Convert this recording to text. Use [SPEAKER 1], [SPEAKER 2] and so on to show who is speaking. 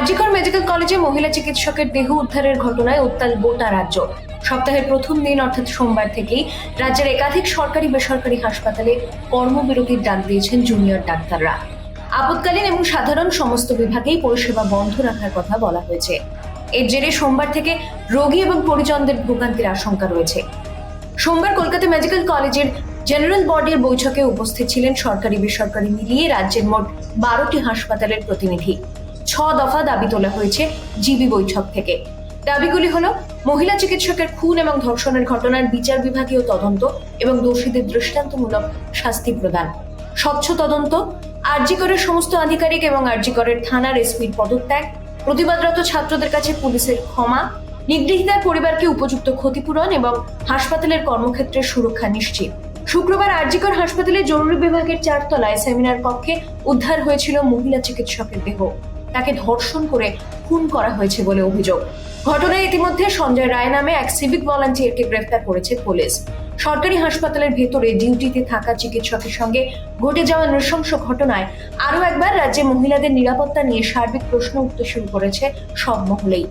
[SPEAKER 1] RG Kar medical কলেজে মহিলা চিকিৎসকের দেহ উদ্ধারের ঘটনায় উত্তাল গোটা রাজ্য। সপ্তাহের প্রথম দিন, অর্থাৎ সোমবার থেকেই, রাজ্যের একাধিক সরকারি বেসরকারি হাসপাতালে কর্মবিরতির ডাক দিয়েছেন জুনিয়র ডাক্তাররা। আপৎকালীন এবং সাধারণ সমস্ত বিভাগেই পরিষেবা বন্ধ রাখার কথা বলা হয়েছে। এর জেরে সোমবার থেকে রোগী এবং পরিজনদের ভোগান্তির আশঙ্কা রয়েছে। সোমবার কলকাতা মেডিকেল কলেজের জেনারেল বডির বৈঠকে উপস্থিত ছিলেন সরকারি বেসরকারি মিলিয়ে রাজ্যের মোট বারোটি হাসপাতালের প্রতিনিধি। দফা দাবি তোলা হয়েছে জিবি বৈঠক থেকে। দাবিগুলি হল, মহিলা চিকিৎসকের খুন এবং ধর্ষণের ঘটনার বিচার বিভাগীয় তদন্ত এবং দোষীদের দৃষ্টান্তমূলক শাস্তি প্রদান। স্বচ্ছ তদন্ত, আরজিকরের সমস্ত আধিকারিক এবং আরজিকরের থানার এসপির পদত্যাগ, প্রতিবাদরত ছাত্রদের কাছে পুলিশের ক্ষমা নিগৃহীতার পরিবারকে উপযুক্ত ক্ষতিপূরণ এবং হাসপাতালের কর্মক্ষেত্রের সুরক্ষা নিশ্চিত। শুক্রবার আরজিকর হাসপাতালে জরুরি বিভাগের চারতলায় সেমিনার কক্ষে উদ্ধার হয়েছিল মহিলা চিকিৎসকের দেহ। তাকে ধর্ষণ করে খুন করা হয়েছে বলে অভিযোগ। ঘটনায় ইতিমধ্যে সঞ্জয় রায় নামে এক সিভিক ভলান্টিয়ারকে গ্রেফতার করেছে পুলিশ। সরকারি হাসপাতালের ভেতরে ডিউটিতে থাকা চিকিৎসকের সঙ্গে ঘটে যাওয়া নৃশংস ঘটনায় আরও একবার রাজ্যে মহিলাদের নিরাপত্তা নিয়ে সার্বিক প্রশ্ন উঠতে শুরু করেছে সব মহলেই।